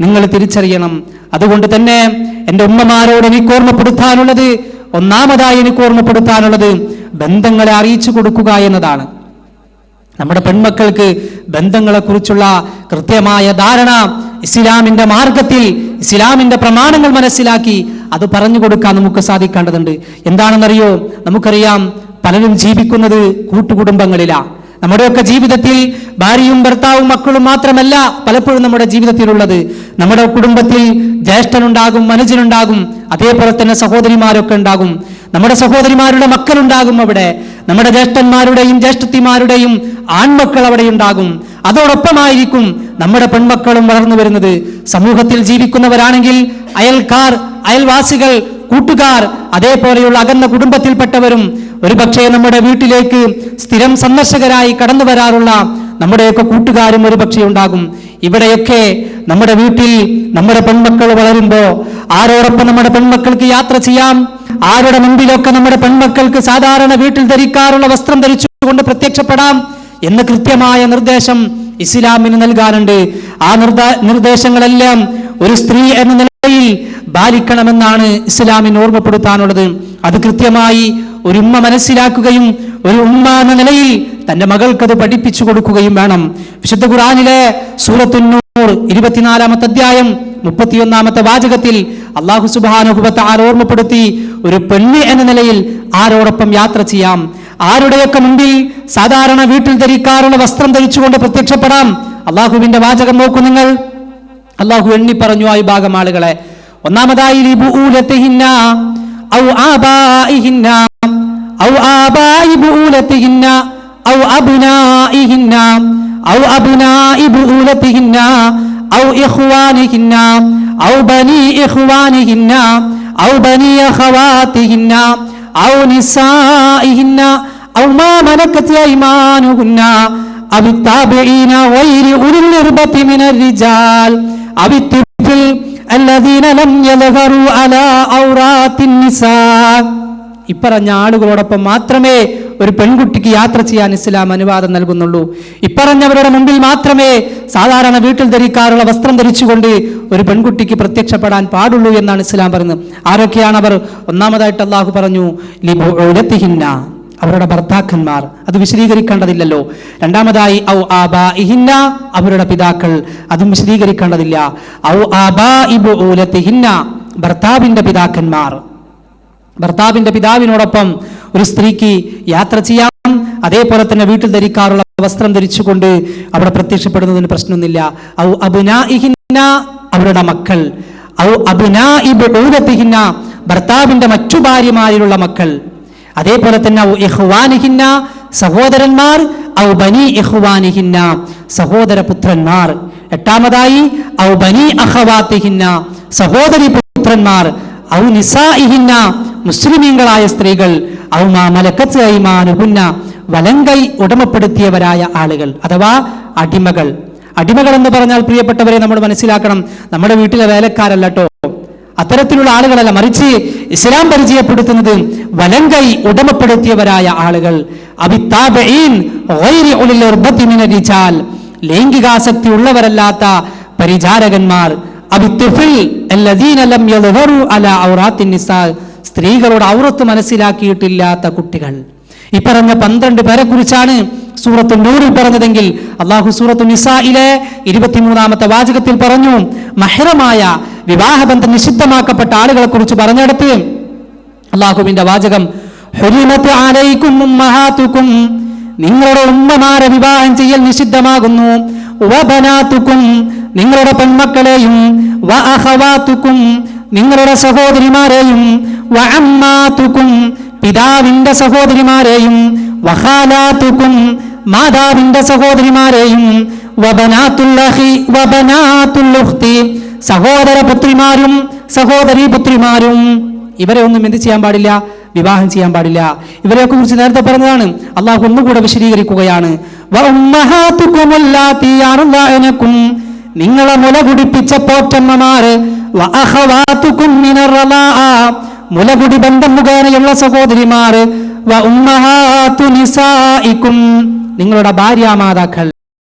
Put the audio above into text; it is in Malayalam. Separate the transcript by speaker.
Speaker 1: നിങ്ങൾ തിരിച്ചറിയണം. അതുകൊണ്ട് തന്നെ എന്റെ ഉമ്മമാരോട് എനിക്ക് ഓർമ്മപ്പെടുത്താനുള്ളത് ഒന്നാമതായി എനിക്ക് ഓർമ്മപ്പെടുത്താനുള്ളത് ബന്ധങ്ങളെ അറിയിച്ചു കൊടുക്കുക എന്നതാണ്. നമ്മുടെ പെൺമക്കൾക്ക് ബന്ധങ്ങളെക്കുറിച്ചുള്ള കൃത്യമായ ധാരണ ഇസ്ലാമിന്റെ മാർഗത്തിൽ ഇസ്ലാമിന്റെ പ്രമാണങ്ങൾ മനസ്സിലാക്കി അത് പറഞ്ഞു കൊടുക്കാൻ നമുക്ക് സാധിക്കേണ്ടതുണ്ട്. എന്താണെന്നറിയോ? നമുക്കറിയാം പലരും ജീവിക്കുന്നത് കൂട്ടുകുടുംബങ്ങളിലാണ്. നമ്മുടെയൊക്കെ ജീവിതത്തിൽ ഭാര്യയും ഭർത്താവും മക്കളും മാത്രമല്ല പലപ്പോഴും നമ്മുടെ ജീവിതത്തിലുള്ളത്. നമ്മുടെ കുടുംബത്തിൽ ജ്യേഷ്ഠനുണ്ടാകും മനുജനുണ്ടാകും അതേപോലെ തന്നെ സഹോദരിമാരൊക്കെ ഉണ്ടാകും. നമ്മുടെ സഹോദരിമാരുടെ മക്കളുണ്ടാകും അവിടെ. നമ്മുടെ ജ്യേഷ്ഠന്മാരുടെയും ജ്യേഷ്ഠത്തിമാരുടെയും ആൺമക്കൾ അവിടെ ഉണ്ടാകും. അതോടൊപ്പമായിരിക്കും നമ്മുടെ പെൺമക്കളും വളർന്നു വരുന്നത്. സമൂഹത്തിൽ ജീവിക്കുന്നവരാണെങ്കിൽ അയൽക്കാർ അയൽവാസികൾ കൂട്ടുകാർ അതേപോലെയുള്ള അകന്ന കുടുംബത്തിൽപ്പെട്ടവരും ഒരുപക്ഷെ നമ്മുടെ വീട്ടിലേക്ക് സ്ഥിരം സന്ദർശകരായി കടന്നു വരാറുള്ള നമ്മുടെയൊക്കെ കൂട്ടുകാരും ഒരു പക്ഷേ ഉണ്ടാകും. ഇവിടെയൊക്കെ നമ്മുടെ വീട്ടിൽ നമ്മുടെ പെൺമക്കൾ വളരുമ്പോ ആരോടൊപ്പം നമ്മുടെ പെൺമക്കൾക്ക് യാത്ര ചെയ്യാം. ആരുടെ മുമ്പിലൊക്കെ നമ്മുടെ പെൺമക്കൾക്ക് സാധാരണ വീട്ടിൽ ധരിക്കാറുള്ള വസ്ത്രം ധരിച്ചുകൊണ്ട് പ്രത്യക്ഷപ്പെടാം എന്ന് കൃത്യമായ നിർദ്ദേശം ഇസ്ലാമിന് നൽകാനുണ്ട്. ആ നിർദ്ദ നിർദ്ദേശങ്ങളെല്ലാം ഒരു സ്ത്രീ എന്ന നിലയിൽ പാലിക്കണമെന്നാണ് ഇസ്ലാമിന് ഓർമ്മപ്പെടുത്താനുള്ളത്. അത് കൃത്യമായി ഒരു ഉമ്മ മനസ്സിലാക്കുകയും ഒരു ഉമ്മ എന്ന നിലയിൽ തന്റെ മകൾക്കത് പഠിപ്പിച്ചു കൊടുക്കുകയും വേണം. വിശുദ്ധ ഖുറാനിലെ സൂറത്തുന്നൂർ ഇരുപത്തിനാലാമത്തെ അധ്യായം മുപ്പത്തിയൊന്നാമത്തെ വാചകത്തിൽ അള്ളാഹു സുബാനുഭവത്തെ ഓർമ്മപ്പെടുത്തി ഒരു പെണ്ണ് എന്ന നിലയിൽ ആരോടൊപ്പം യാത്ര ചെയ്യാം. ആരുടെയൊക്കെ മുമ്പിൽ സാധാരണ വീട്ടിൽ ധരിക്കാറുള്ള വസ്ത്രം ധരിച്ചുകൊണ്ട് പ്രത്യക്ഷപ്പെടാം? അള്ളാഹുവിന്റെ വാചകം നോക്കൂ നിങ്ങൾ. അള്ളാഹു എണ്ണി പറഞ്ഞു ആ വിഭാഗം ആളുകളെ ഒന്നാമതായി ഔ ആബാഇഹിന്ന ഔ ആബാഇ ബുഊലത്തിഹിന്ന ഔ അബ്നാഇഹിന്ന ഔ അബ്നാഇ ബുഊലത്തിഹിന്ന ഔ ഇഖ്വാനിഹിന്ന ഔ ബനി ഇഖ്വാനിഹിന്ന ഔ ബനി അഖവാതിഹിന്ന ഔ നിസാഇഹിന്ന ഔ മാ മലക്കത് അയ്മാനുഹുന്ന أو التابعين غير أولي الإربة من الرجال أو الطفل الذين لم يظهروا على عورات النساء ഇപ്പറഞ്ഞ ആളുകളോടൊപ്പം മാത്രമേ ഒരു പെൺകുട്ടിക്ക് യാത്ര ചെയ്യാൻ ഇസ്ലാം അനുവാദം നൽകുന്നുള്ളൂ. ഇപ്പറഞ്ഞവരുടെ മുമ്പിൽ മാത്രമേ സാധാരണ വീട്ടിൽ ധരിക്കാറുള്ള വസ്ത്രം ധരിച്ചുകൊണ്ട് ഒരു പെൺകുട്ടിക്ക് പ്രത്യക്ഷപ്പെടാൻ പാടുള്ളൂ എന്നാണ് ഇസ്ലാം പറയുന്നത്. ആരൊക്കെയാണ് അവർ? ഒന്നാമതായിട്ട് അള്ളാഹു പറഞ്ഞു ലിബുഴത്തിഹിന്ന അവരുടെ ഭർത്താക്കന്മാർ. അത് വിശദീകരിക്കേണ്ടതില്ലല്ലോ. രണ്ടാമതായി ഔ ആബാ ഇഹിന്ന അവരുടെ പിതാക്കൾ. അതും വിശദീകരിക്കേണ്ടതില്ല. ഔ ആബാ ഇബുലത്തിഹിന്ന ഭർത്താവിന്റെ പിതാക്കന്മാർ. ഭർത്താവിന്റെ പിതാവിനോടൊപ്പം ഒരു സ്ത്രീക്ക് യാത്ര ചെയ്യാം അതേപോലെ തന്നെ വീട്ടിൽ ധരിക്കാറുള്ള വസ്ത്രം ധരിച്ചുകൊണ്ട് അവിടെ പ്രത്യക്ഷപ്പെടുന്നതിന് പ്രശ്നമൊന്നുമില്ല. ഔ അവരുടെ മക്കൾ. ഔ ഭർത്താവിന്റെ മറ്റു ഭാര്യമാരിലുള്ള മക്കൾ. അതേപോലെ തന്നെ ഔ സഹോദരന്മാർ ഔ ബനി ഇഹ്വാനിഹിന്ന സഹോദര പുത്രന്മാർ എട്ടാമതായി ഔ ബനി അഖവാത്തിഹിന്ന സഹോദരി പുത്രന്മാർ ഔ നിസാഇഹിന്ന മുസ്ലിമീങ്ങളായ സ്ത്രീകൾ ഔ മാ മലക്കത്ത് ഐമാനുഹുന്ന വലങ്കൈ ഉടമപ്പെടുത്തിയവരായ ആളുകൾ അഥവാ അടിമകൾ. അടിമകൾ എന്ന് പറഞ്ഞാൽ പ്രിയപ്പെട്ടവരെ നമ്മൾ മനസ്സിലാക്കണം നമ്മുടെ വീട്ടിലെ വേലക്കാരല്ലോ അത്തരത്തിലുള്ള ആളുകളല്ല മറിച്ച് ഇസ്ലാം പരിചയപ്പെടുത്തുന്നത് വലങ്കൈ ഉടമപ്പെടുത്തിയവരായ ആളുകൾ. ലൈംഗികാസക്തി ഉള്ളവരല്ലാത്ത പരിചാരകന്മാർ. സ്ത്രീകളുടെ ഔറത്ത് മനസ്സിലാക്കിയിട്ടില്ലാത്ത കുട്ടികൾ. ഈ പറഞ്ഞ പന്ത്രണ്ട് പേരെ കുറിച്ചാണ് സൂറത്ത് നൂറിൽ പറഞ്ഞതെങ്കിൽ അള്ളാഹു സൂറത്ത് നിസായിലെ ഇരുപത്തിമൂന്നാമത്തെ വാചകത്തിൽ പറഞ്ഞു മഹരമായ വിവാഹബന്ധം നിഷിദ്ധമാക്കപ്പെട്ട ആളുകളെ കുറിച്ച് പറഞ്ഞെടുത്ത് അള്ളാഹുവിന്റെ വാചകം നിങ്ങളുടെ ഉമ്മമാരെ വിവാഹം ചെയ്യൽ നിഷിദ്ധമാകുന്നു. നിങ്ങളുടെ പെൺമക്കളെയും നിങ്ങളുടെ സഹോദരിമാരെയും വ അമ്മാത്തുക്കും പിതാവിന്റെ സഹോദരിമാരെയും വഹാലാത്തുക്കും മാതാവിന്റെ സഹോദരിമാരെയും വബനാത്തുല്ലഹി വബനാതുല്ലുഖ്തി സഹോദര പുത്രിമാരും സഹോദരി പുത്രിമാരും. ഇവരെ ഒന്നും എന്ത് ചെയ്യാൻ പാടില്ല? വിവാഹം ചെയ്യാൻ പാടില്ല. ഇവരെയൊക്കെ കുറിച്ച് നേരത്തെ പറഞ്ഞതാണ്. അള്ളാഹു ഒന്നുകൂടെ വിശദീകരിക്കുകയാണ്. നിങ്ങളെ മുല കുടിപ്പിച്ച പോറ്റമ്മമാര് മുലകുടി ബന്ധം മുഖേനയുള്ള മാതാക്കൾ നിങ്ങളുടെ ഭാര്യാമാതാക്കൾ